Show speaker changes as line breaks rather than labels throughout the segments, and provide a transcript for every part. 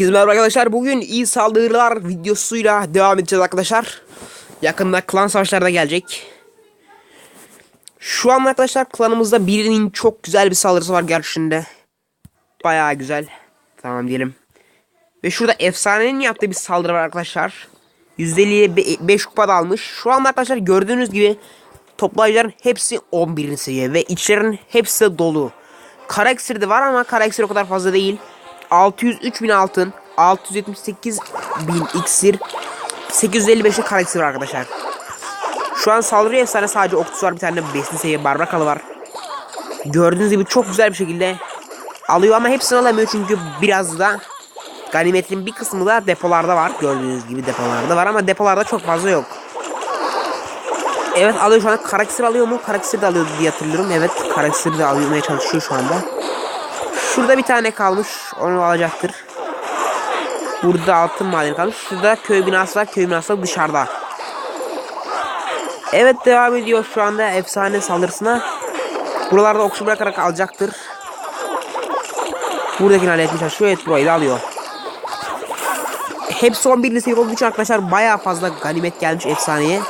Herkese merhaba arkadaşlar. Bugün iyi saldırılar videosuyla devam edeceğiz arkadaşlar. Yakında klan savaşları da gelecek. Şu an arkadaşlar klanımızda birinin çok güzel bir saldırısı var gerçekten. Bayağı güzel. Tamam diyelim. Ve şurada efsanenin yaptığı bir saldırı var arkadaşlar. %50'ye 5 kupa da almış. Şu anda arkadaşlar gördüğünüz gibi toplayıcıların hepsi 11. seviye ve içlerin hepsi dolu. Kara de var ama kara o kadar fazla değil. 603 bin altın, 678 bin iksir, 855 de kara iksir var arkadaşlar. Şu an saldırı efsane sadece okçusu var bir tane 5. seviye barbakalı var. Gördüğünüz gibi çok güzel bir şekilde alıyor ama hepsini alamıyor çünkü biraz da ganimetin bir kısmı da depolarda var. Gördüğünüz gibi depolarda var ama depolarda çok fazla yok. Evet alıyor şu anda karaksir alıyor mu? Karaksir de alıyor diye hatırlıyorum. Evet karaksir de almaya çalışıyor şu anda. Şurada bir tane kalmış. Onu alacaktır. Burada altın madeni kalmış. Şurada köy binası var. Köy binası da dışarıda. Evet devam ediyor şu anda efsane saldırısına. Buralarda okçu bırakarak alacaktır. Buradakini halletmiş. Şu evet burayı da alıyor. Hepsi 11. seviye olduğu için arkadaşlar baya fazla ganimet gelmiş efsaneye.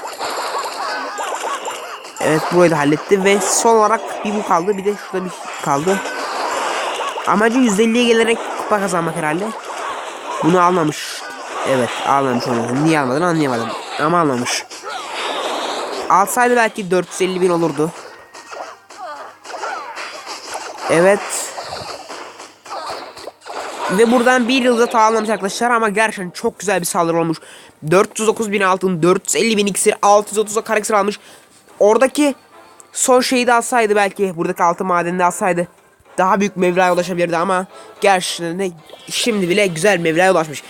Evet burayı da halletti ve son olarak bir bu kaldı bir de şurada bir kaldı. Amacı 150'ye gelerek kupa kazanmak herhalde. Bunu almamış. Evet almamış onu. Niye almadın anlayamadım. Ama almamış. Alsaydı belki 450 bin olurdu. Evet. Ve buradan bir yılda tamamlamış arkadaşlar ama gerçekten çok güzel bir saldırı olmuş. 409 bin altın, 450 bin iksir, 630'a karakter almış. Oradaki son şeyi de alsaydı belki buradaki altın madenini alsaydı daha büyük mevlaya ulaşabilirdi ama gerçekten şimdi bile güzel mevlaya ulaşmış.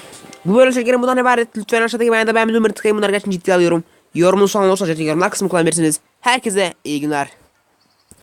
Bu böyle şekerim bundan ibaret. Lütfen aşağıdaki beğeni de beğenmeyi unutmayın. Tıklayın bunları gerçekten ciddiye alıyorum. Yorumun sonunda olsa gerçekten yorumlar kısmı kullanabilirsiniz. Herkese iyi günler.